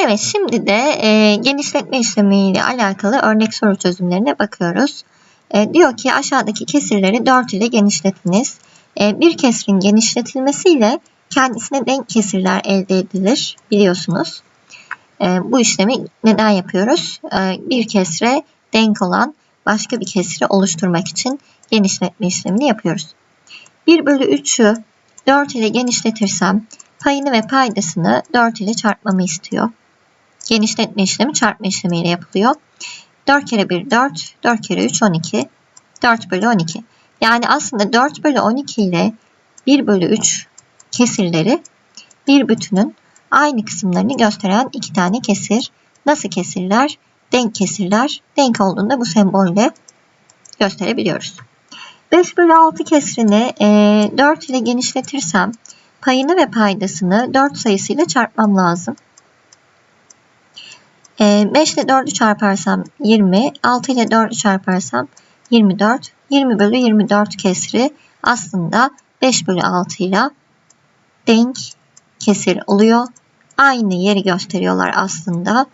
Evet şimdi de e, genişletme işlemiyle alakalı örnek soru çözümlerine bakıyoruz. E, diyor ki aşağıdaki kesirleri 4 ile genişletiniz. E, bir kesirin genişletilmesiyle kendisine denk kesirler elde edilir biliyorsunuz. E, bu işlemi neden yapıyoruz? E, bir kesre denk olan başka bir kesri oluşturmak için genişletme işlemini yapıyoruz. 1 bölü 3'ü 4 ile genişletirsem payını ve paydasını 4 ile çarpmamı istiyor. Genişletme işlemi çarpma işlemiyle yapılıyor. 4 kere 1 4, 4 kere 3 12, 4 bölü 12. Yani aslında 4 bölü 12 ile 1 bölü 3 kesirleri bir bütünün aynı kısımlarını gösteren iki tane kesir. Nasıl kesirler? Denk kesirler. Denk olduğunda bu sembolle gösterebiliyoruz. 5 bölü 6 kesrini e, 4 ile genişletirsem payını ve paydasını 4 sayısıyla çarpmam lazım. E, 5 ile 4'ü çarparsam 20, 6 ile 4'ü çarparsam 24. 20 bölü 24 kesri aslında 5 bölü 6 ile denk kesir oluyor. Aynı yeri gösteriyorlar aslında.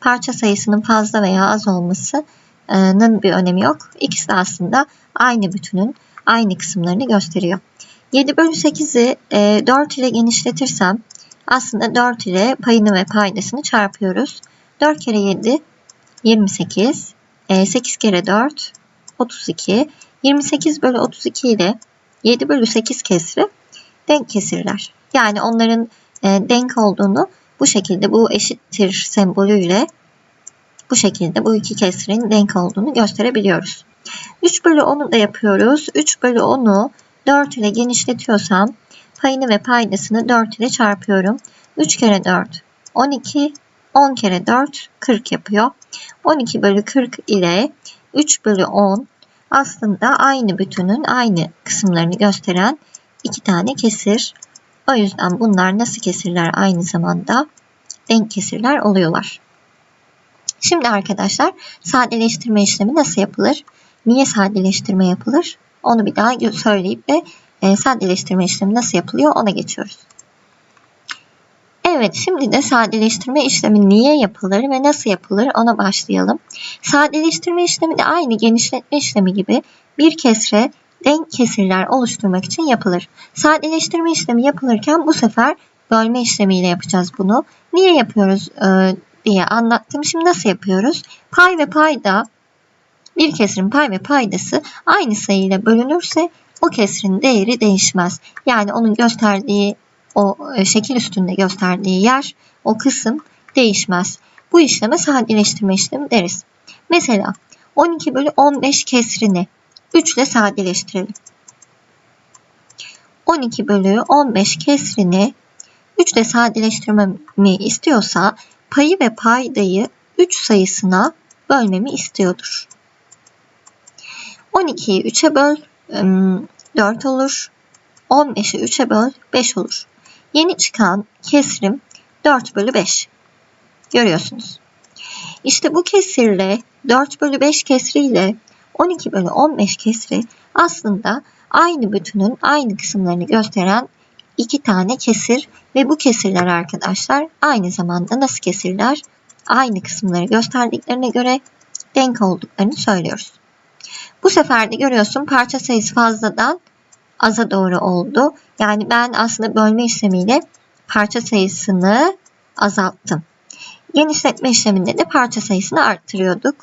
Parça sayısının fazla veya az olmasının bir önemi yok. İkisi de aslında aynı bütünün aynı kısımlarını gösteriyor. 7 bölü 8'i 4 ile genişletirsem aslında 4 ile payını ve paydasını çarpıyoruz. 4 kere 7 28. 8 kere 4 32. 28 bölü 32 ile 7 bölü 8 kesri denk kesirler. Yani onların e, denk olduğunu bu şekilde bu eşittir sembolüyle bu şekilde bu iki kesrin denk olduğunu gösterebiliyoruz. 3 bölü 10'u da yapıyoruz. 3 bölü 10'u 4 ile genişletiyorsam payını ve paydasını 4 ile çarpıyorum. 3 kere 4 12 10 kere 4 40 yapıyor. 12 bölü 40 ile 3 bölü 10 aslında aynı bütünün aynı kısımlarını gösteren iki tane kesir. O yüzden bunlar nasıl kesirler aynı zamanda denk kesirler oluyorlar. Şimdi arkadaşlar sadeleştirme işlemi nasıl yapılır? Niye sadeleştirme yapılır? Onu bir daha söyleyip ve e, sadeleştirme işlemi nasıl yapılıyor ona geçiyoruz. Evet şimdi de sadeleştirme işlemi niye yapılır ve nasıl yapılır ona başlayalım. Sadeleştirme işlemi de aynı genişletme işlemi gibi bir kesre denk kesirler oluşturmak için yapılır. Sadeleştirme işlemi yapılırken bu sefer bölme işlemiyle yapacağız bunu. Niye yapıyoruz e, diye anlattım. Şimdi nasıl yapıyoruz? Pay ve payda bir kesirin pay ve paydası aynı sayıyla bölünürse o kesirin değeri değişmez. Yani onun gösterdiği o e, şekil üstünde gösterdiği yer, o kısım değişmez. Bu işleme sadeleştirme işlemi deriz. Mesela 12 bölü 15 kesrini 3 ile sadeleştirelim. 12 bölü 15 kesrini 3 ile sadeleştirmemi istiyorsa payı ve paydayı 3 sayısına bölmemi istiyordur. 12'yi 3'e böl 4 olur. 15'i 3'e böl 5 olur. Yeni çıkan kesrim 4 bölü 5. Görüyorsunuz. İşte bu kesirle 4 bölü 5 kesriyle 12 bölü 15 kesri aslında aynı bütünün aynı kısımlarını gösteren iki tane kesir ve bu kesirler arkadaşlar aynı zamanda nasıl kesirler? Aynı kısımları gösterdiklerine göre denk olduklarını söylüyoruz. Bu sefer de görüyorsun parça sayısı fazladan aza doğru oldu. Yani ben aslında bölme işlemiyle parça sayısını azalttım. Genişletme işleminde de parça sayısını arttırıyorduk.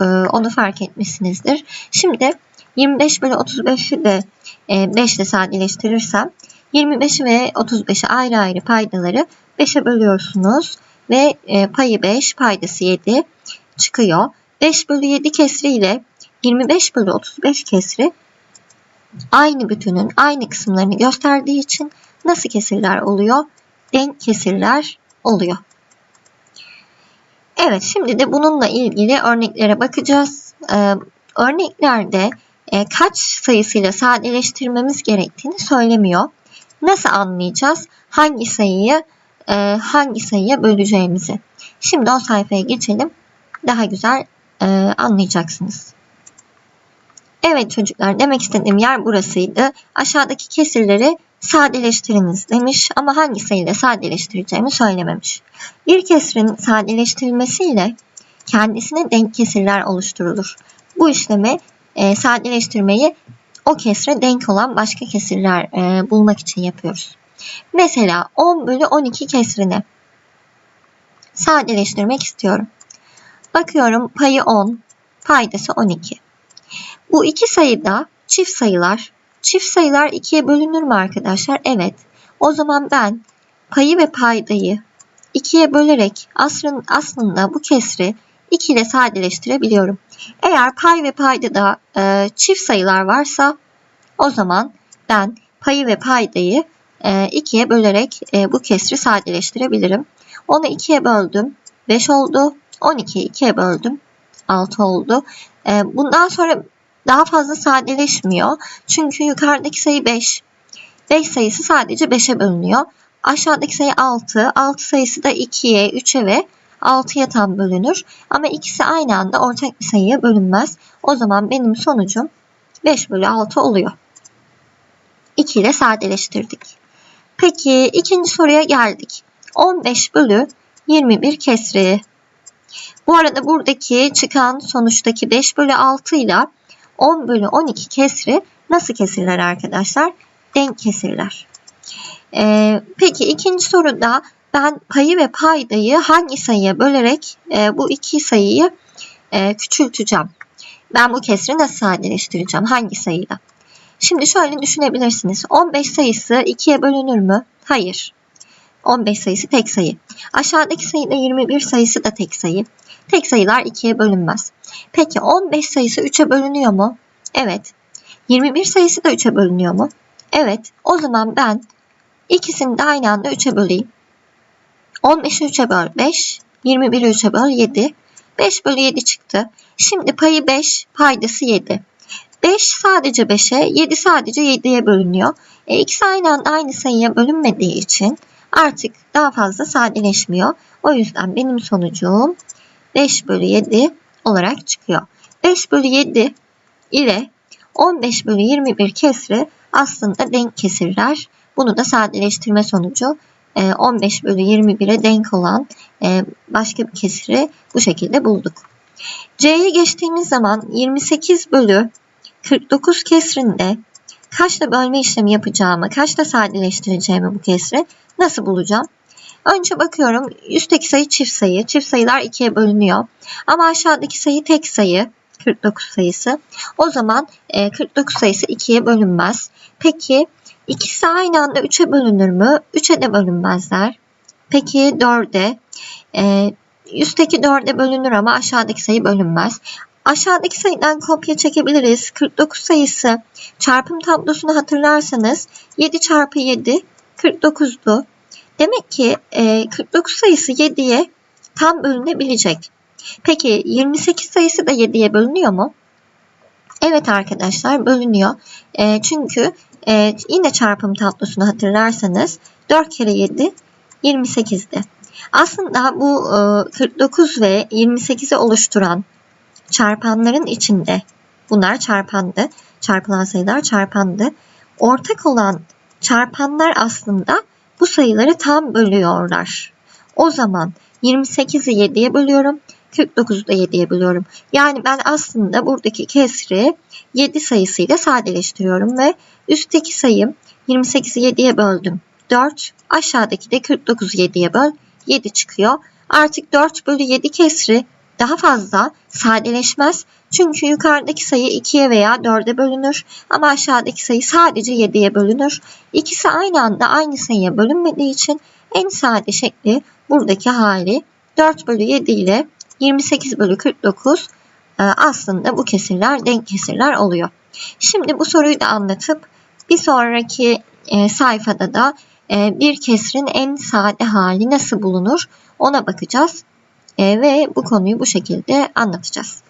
Ee, onu fark etmişsinizdir. Şimdi 25 bölü 35'i de 5 e, ile sadeleştirirsem 25 ve 35'i ayrı ayrı paydaları 5'e bölüyorsunuz ve e, payı 5, paydası 7 çıkıyor. 5 bölü 7 kesri ile 25 bölü 35 kesri aynı bütünün aynı kısımlarını gösterdiği için nasıl kesirler oluyor? Denk kesirler oluyor. Evet şimdi de bununla ilgili örneklere bakacağız. Ee, örneklerde e, kaç sayısıyla sadeleştirmemiz gerektiğini söylemiyor. Nasıl anlayacağız? Hangi sayıyı e, hangi sayıya böleceğimizi. Şimdi o sayfaya geçelim. Daha güzel e, anlayacaksınız. Evet çocuklar demek istediğim yer burasıydı. Aşağıdaki kesirleri sadeleştiriniz demiş ama hangi sayıyla sadeleştireceğimi söylememiş. Bir kesrin sadeleştirilmesiyle kendisine denk kesirler oluşturulur. Bu işlemi e, sadeleştirmeyi o kesre denk olan başka kesirler e, bulmak için yapıyoruz. Mesela 10 bölü 12 kesrini sadeleştirmek istiyorum. Bakıyorum payı 10, paydası 12. Bu iki sayıda çift sayılar. Çift sayılar ikiye bölünür mü arkadaşlar? Evet. O zaman ben payı ve paydayı ikiye bölerek aslında, aslında bu kesri 2 ile sadeleştirebiliyorum. Eğer pay ve payda da e, çift sayılar varsa o zaman ben payı ve paydayı e, ikiye bölerek e, bu kesri sadeleştirebilirim. Onu ikiye böldüm. 5 oldu. 12'yi ikiye böldüm. 6 oldu. E, bundan sonra daha fazla sadeleşmiyor. Çünkü yukarıdaki sayı 5. 5 sayısı sadece 5'e bölünüyor. Aşağıdaki sayı 6. 6 sayısı da 2'ye, 3'e ve 6'ya tam bölünür. Ama ikisi aynı anda ortak bir sayıya bölünmez. O zaman benim sonucum 5 bölü 6 oluyor. 2 ile sadeleştirdik. Peki ikinci soruya geldik. 15 bölü 21 kesri. Bu arada buradaki çıkan sonuçtaki 5 bölü 6 ile 10 bölü 12 kesri nasıl kesirler arkadaşlar? Denk kesirler. Ee, peki ikinci soruda ben payı ve paydayı hangi sayıya bölerek e, bu iki sayıyı e, küçülteceğim? Ben bu kesri nasıl sadeleştireceğim? Hangi sayıyla? Şimdi şöyle düşünebilirsiniz. 15 sayısı 2'ye bölünür mü? Hayır. 15 sayısı tek sayı. Aşağıdaki sayıda 21 sayısı da tek sayı. Tek sayılar 2'ye bölünmez. Peki 15 sayısı 3'e bölünüyor mu? Evet. 21 sayısı da 3'e bölünüyor mu? Evet. O zaman ben ikisini de aynı anda 3'e böleyim. 15'i 3'e böl 5, 21'i 3'e böl 7. 5 bölü 7 çıktı. Şimdi payı 5, paydası 7. 5 sadece 5'e, 7 sadece 7'ye bölünüyor. E, ikisi aynı anda aynı sayıya bölünmediği için artık daha fazla sadeleşmiyor. O yüzden benim sonucum 5 bölü 7 olarak çıkıyor. 5 bölü 7 ile 15 bölü 21 kesri aslında denk kesirler. Bunu da sadeleştirme sonucu 15 bölü 21'e denk olan e, başka bir kesiri bu şekilde bulduk. C'ye geçtiğimiz zaman 28 bölü 49 kesrinde kaçla bölme işlemi yapacağımı, kaçla sadeleştireceğimi bu kesri nasıl bulacağım? Önce bakıyorum üstteki sayı çift sayı. Çift sayılar ikiye bölünüyor. Ama aşağıdaki sayı tek sayı. 49 sayısı. O zaman 49 sayısı ikiye bölünmez. Peki ikisi aynı anda 3'e bölünür mü? 3'e de bölünmezler. Peki 4'e. E, üstteki 4'e bölünür ama aşağıdaki sayı bölünmez. Aşağıdaki sayıdan kopya çekebiliriz. 49 sayısı çarpım tablosunu hatırlarsanız 7 çarpı 7 49'du. Demek ki 49 sayısı 7'ye tam bölünebilecek. Peki 28 sayısı da 7'ye bölünüyor mu? Evet arkadaşlar bölünüyor. E, çünkü e, yine çarpım tablosunu hatırlarsanız 4 kere 7 28'di. Aslında bu e, 49 ve 28'i oluşturan çarpanların içinde bunlar çarpandı. Çarpılan sayılar çarpandı. Ortak olan çarpanlar aslında bu sayıları tam bölüyorlar. O zaman 28'i 7'ye bölüyorum. 49'u da 7'ye bölüyorum. Yani ben aslında buradaki kesri 7 sayısıyla sadeleştiriyorum ve üstteki sayım 28'i 7'ye böldüm. 4. Aşağıdaki de 49'u 7'ye böl. 7 çıkıyor. Artık 4 bölü 7 kesri daha fazla sadeleşmez. Çünkü yukarıdaki sayı 2'ye veya 4'e bölünür ama aşağıdaki sayı sadece 7'ye bölünür. İkisi aynı anda aynı sayıya bölünmediği için en sade şekli buradaki hali 4 bölü 7 ile 28 bölü 49 e, aslında bu kesirler denk kesirler oluyor. Şimdi bu soruyu da anlatıp bir sonraki e, sayfada da e, bir kesrin en sade hali nasıl bulunur ona bakacağız ve bu konuyu bu şekilde anlatacağız.